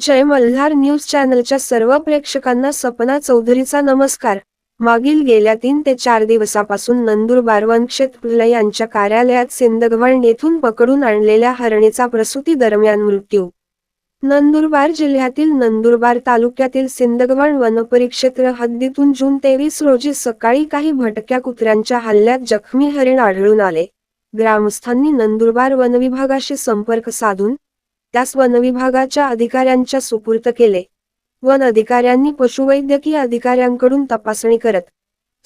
जय Malhar news चॅनलच्या सर्व प्रेक्षकांना सपना चौधरीचा नमस्कार. मागील गेल्या तीन ते चार दिवसापासून नंदुरबार वनक्षेत्र यांच्या कार्यालयात सिंदगवण येथून पकडून आणलेल्या हरणीचा प्रसूती दरम्यान मृत्यू. नंदुरबार जिल्ह्यातील नंदुरबार तालुक्यातील सिंदगवण वनपरिक्षेत्र हद्दीतून जून तेवीस रोजी सकाळी काही भटक्या कुत्र्यांच्या हल्ल्यात जखमी हरिण आढळून आले. ग्रामस्थांनी नंदुरबार वनविभागाशी संपर्क साधून त्यास वनविभागाच्या अधिकाऱ्यांच्या सुपूर्त केले. वन अधिकाऱ्यांनी पशुवैद्यकीय अधिकाऱ्यांकडून तपासणी करत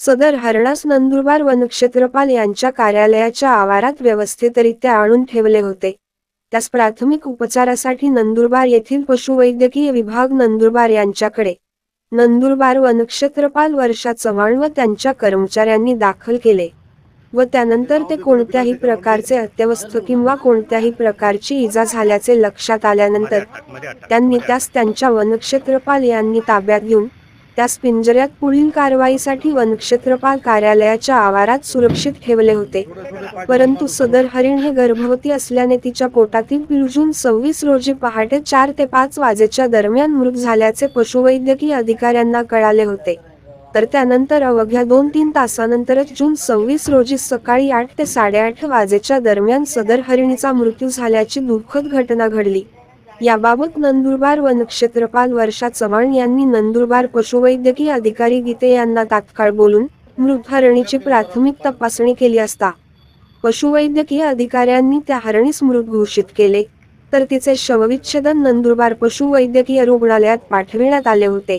सदर हरणास नंदुरबार वनक्षेत्रपाल यांच्या कार्यालयाच्या आवारात व्यवस्थितरित्या आणून ठेवले होते. त्यास प्राथमिक उपचारासाठी नंदुरबार येथील पशुवैद्यकीय विभाग नंदुरबार यांच्याकडे नंदुरबार वनक्षेत्रपाल वर्षा चव्हाण व त्यांच्या कर्मचाऱ्यांनी दाखल केले. व त्यानंतर ते कोणत्याही प्रकारचे अत्यवस्थ किंवा कोणत्याही प्रकारची इजा झाल्याचे लक्षात आल्यानंतर त्यांनी त्यास त्यांच्या वनक्षेत्रपाल यांनी ताब्यात घेऊन त्यास पिंजऱ्यात पुढील कारवाईसाठी वनक्षेत्रपाल कार्यालयाच्या आवारात सुरक्षित ठेवले होते. परंतु सदर हरिण हे गर्भवती असल्याने तिच्या पोटातील पिळजून सव्वीस रोजी पहाटे चार ते पाच वाजेच्या दरम्यान मृत झाल्याचे पशुवैद्यकीय अधिकाऱ्यांना कळाले होते. तर त्यानंतर अवघ्या दोन तीन तासानंतरच जून सव्वीस रोजी सकाळी आठ ते साडेआठ वाजेच्या दरम्यान सदर हरिणीचा मृत्यू झाल्याची दुःखद घटना घडली. याबाबत नंदुरबार वनक्षेत्रपाल वर्षा चव्हाण यांनी नंदुरबार पशुवैद्यकीय अधिकारी गीते यांना तात्काळ बोलून मृत हरणीची प्राथमिक तपासणी केली असता पशुवैद्यकीय अधिकाऱ्यांनी त्या हरणीस मृत घोषित केले. तर तिचे शवविच्छेदन नंदुरबार पशुवैद्यकीय रुग्णालयात पाठविण्यात आले होते.